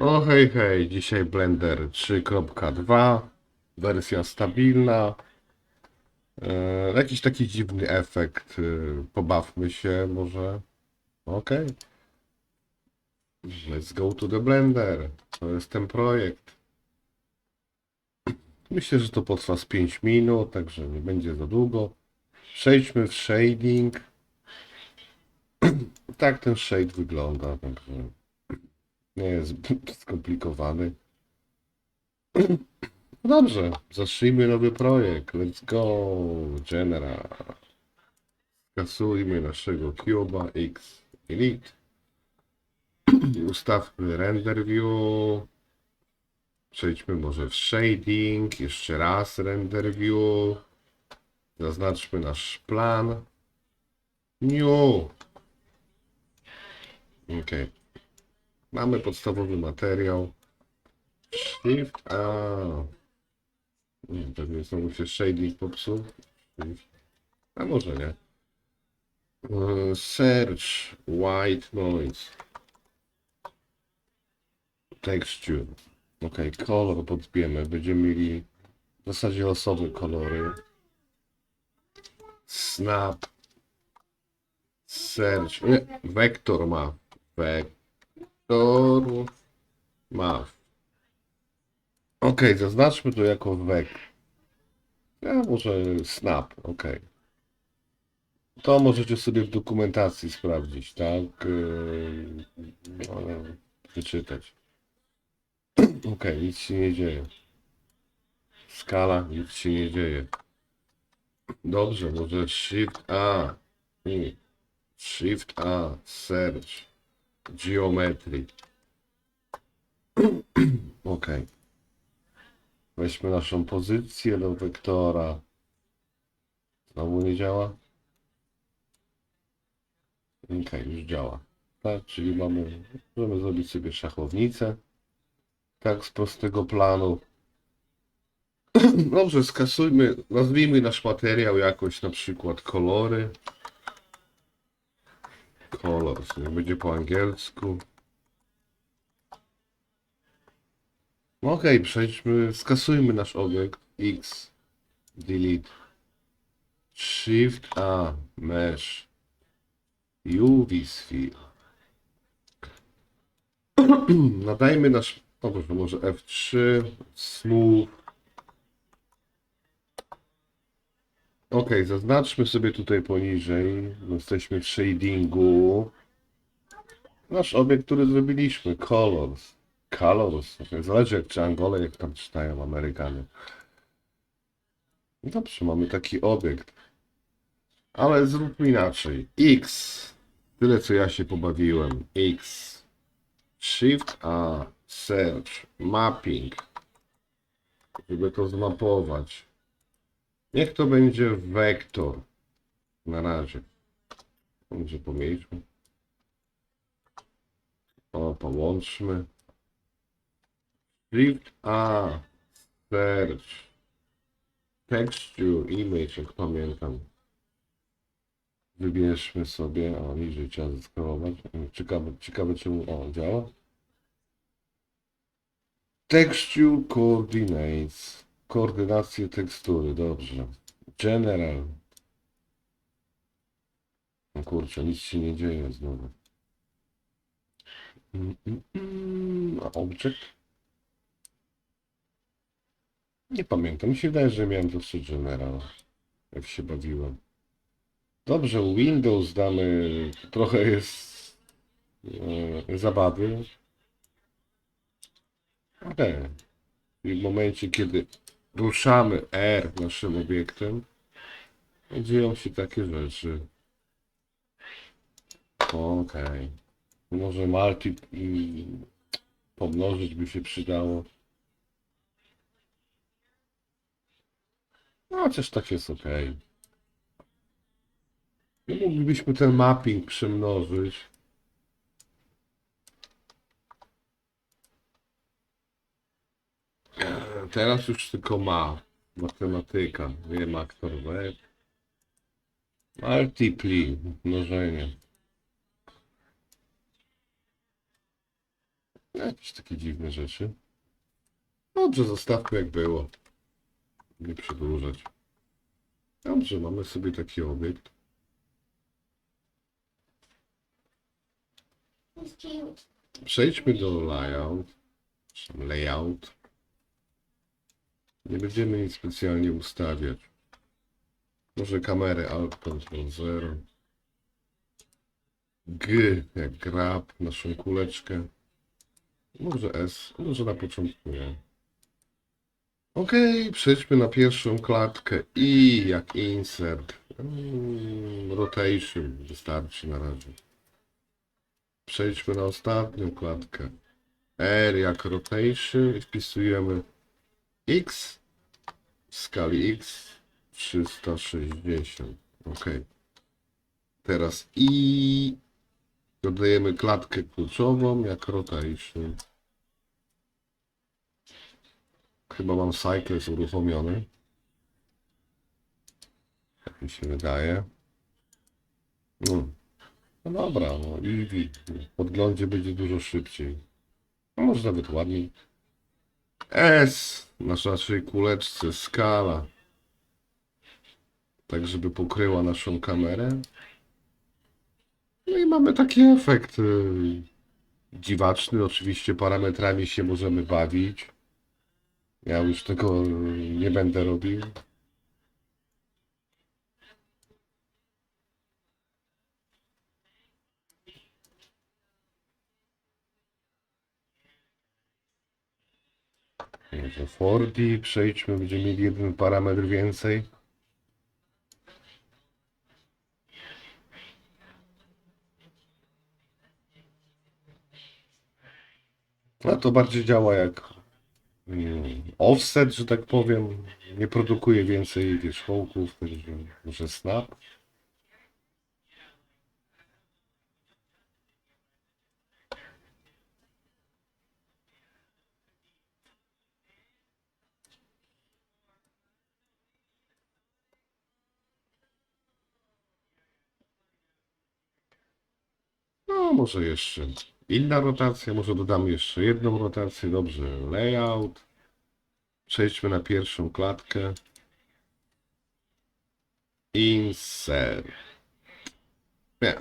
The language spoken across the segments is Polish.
O hej hej, dzisiaj Blender 3.2, wersja stabilna. E, jakiś taki dziwny efekt, e, pobawmy się może. Okej. Let's go to the Blender. To jest ten projekt. Myślę, że to potrwa z 5 minut, także nie będzie za długo. Przejdźmy w shading. tak ten shade wygląda, także nie jest skomplikowany. No dobrze, zacznijmy nowy projekt. Let's go, General. Skasujmy naszego Cuba X Elite. Ustawmy render view. Przejdźmy może w shading. Jeszcze raz render view. Zaznaczmy nasz plan. New. Ok. Mamy podstawowy materiał. Shift A. Nie, Pewnie znowu się shading popsuł. A może nie. E, Search white noise. Texture. Ok, kolor podpiemy. Będziemy mieli w zasadzie losowe kolory. Snap. Search. Nie, vektor ma. Vektor ma. Ok, zaznaczmy to jako vek. Ja może snap, ok. To możecie sobie w dokumentacji sprawdzić, tak? Yy, no, wyczytać. Ok, nic się nie dzieje. Skala, nic się nie dzieje. Dobrze, może Shift A. Shift A, Search, Geometry. ok. Weźmy naszą pozycję do wektora. Znowu nie działa? Ok, już działa. Tak, czyli mamy, możemy zrobić sobie szachownicę. Tak, z prostego planu. Dobrze, skasujmy, nazwijmy nasz materiał jakoś, na przykład kolory. Colors, nie będzie po angielsku. No Okej, przejdźmy, skasujmy nasz obiekt X, delete, Shift A, mesh, UV sphere. Nadajmy nasz, o Boże, może F3, smooth. Ok, zaznaczmy sobie tutaj poniżej, jesteśmy w shadingu. Nasz obiekt, który zrobiliśmy, colors. Colors, okay. zależy jak czy Angole, jak tam czytają Amerykanie. No Dobrze, mamy taki obiekt. Ale zróbmy inaczej. X. Tyle co ja się pobawiłem. X. Shift A. Search. Mapping. Żeby to zmapować. Niech to będzie wektor. Na razie. Może pomieślmy. O, połączmy. Shift A. Search. Texture, image, jak pamiętam. Wybierzmy sobie, o niżej trzeba zeskrować. Ciekawe, ciekawe czemu, o działa. Texture Coordinates. Koordynacje tekstury, dobrze. General. O kurczę, nic się nie dzieje znowu. Mm, mm, mm. A object? Nie pamiętam, mi się wydaje, że miałem dosyć general, jak się bawiłem. Dobrze, Windows damy, trochę jest e, zabawy. Okej. I w momencie, kiedy ruszamy R naszym obiektem, dzieją się takie rzeczy. Okej. Może multi pomnożyć by się przydało. No, chociaż tak jest ok. Moglibyśmy ten mapping przemnożyć. Teraz już tylko ma matematyka, nie ma aktor web. Multipli, mnożenie. Jakieś takie dziwne rzeczy. Dobrze, zostawmy jak było. Nie przedłużać. Dobrze, mamy sobie taki obiekt. Przejdźmy do layout. Layout. Nie będziemy nic specjalnie ustawiać. Może kamerę Alt Ctrl 0. G jak grab, naszą kuleczkę. Może S, może na początku nie. Okej, przejdźmy na pierwszą klatkę i jak insert. Mm, rotation wystarczy na razie. Przejdźmy na ostatnią klatkę. R jak rotation i wpisujemy X w skali X 360. Ok. Teraz I dodajemy klatkę kluczową jak rotation. Chyba mam cycles uruchomiony. Tak mi się wydaje. No. No dobra, no i w podglądzie będzie dużo szybciej. No może nawet ładniej. S na naszej kuleczce skala. Tak, żeby pokryła naszą kamerę. No i mamy taki efekt y, dziwaczny. Oczywiście parametrami się możemy bawić. Ja już tego y, nie będę robił. Może 4D przejdźmy, będziemy mieli jeden parametr więcej. No to bardziej działa jak mm, offset, że tak powiem. Nie produkuje więcej wierzchołków, także może snap. No, może jeszcze inna rotacja, może dodamy jeszcze jedną rotację. Dobrze, layout. Przejdźmy na pierwszą klatkę. Insert. Nie.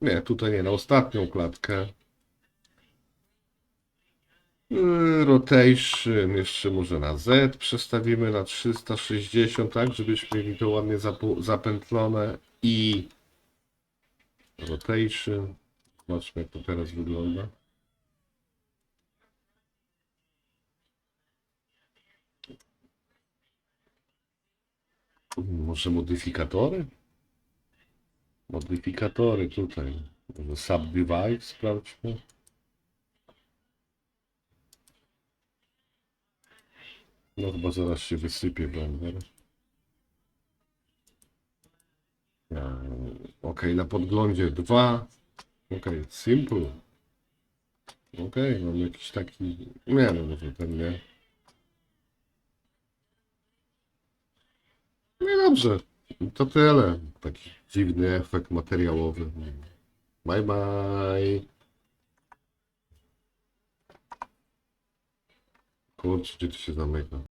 Nie, tutaj nie, na ostatnią klatkę. Yy, Rotation jeszcze może na Z przestawimy na 360, tak, żebyśmy mieli to ładnie zapętlone i rotation. Zobaczmy jak to teraz wygląda. Może modyfikatory? Modyfikatory tutaj. Może subdivide sprawdźmy. No chyba zaraz się wysypie blender. Ok, na podglądzie 2. Ok, simple. Ok, mam jakiś taki. Nie no, może ten nie. No dobrze. To tyle. Taki dziwny efekt materiałowy. Bye bye. Kurczę, gdzie to się zamyka?